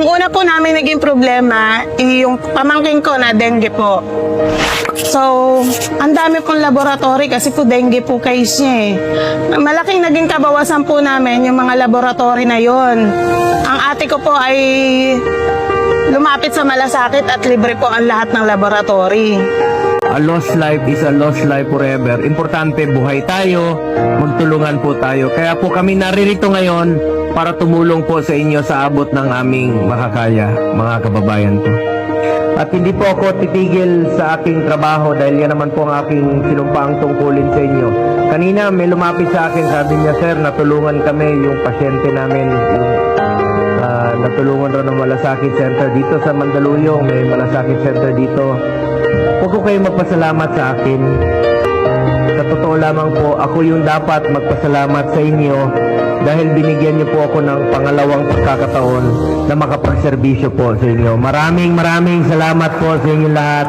Ang una po namin naging problema, eh, yung pamangking ko na dengue po. So, ang dami pong laboratory kasi po dengue po case niya eh. Malaking naging kabawasan po namin yung mga laboratory na yon. Ang ate ko po ay lumapit sa malasakit at libre po ang lahat ng laboratory. A lost life is a lost life forever. Importante buhay tayo, magtulungan po tayo. Kaya po kami naririto ngayon para tumulong po sa inyo sa abot ng aming makakaya, mga kababayan ko. At hindi po ako titigil sa aking trabaho dahil yan naman po ang aking sinumpaang tungkulin sa inyo. Kanina may lumapit sa akin, sabi niya, Sir, natulungan kami yung pasyente namin, yung Ah, natulungan raw ng Malasakit Center dito sa Mandaluyong. May Malasakit Center dito. Huwag ko kayo magpasalamat sa akin. Totoo lamang po, ako yung dapat magpasalamat sa inyo dahil binigyan niyo po ako ng pangalawang pagkakataon na makapagserbisyo po sa inyo. Maraming maraming salamat po sa inyo lahat.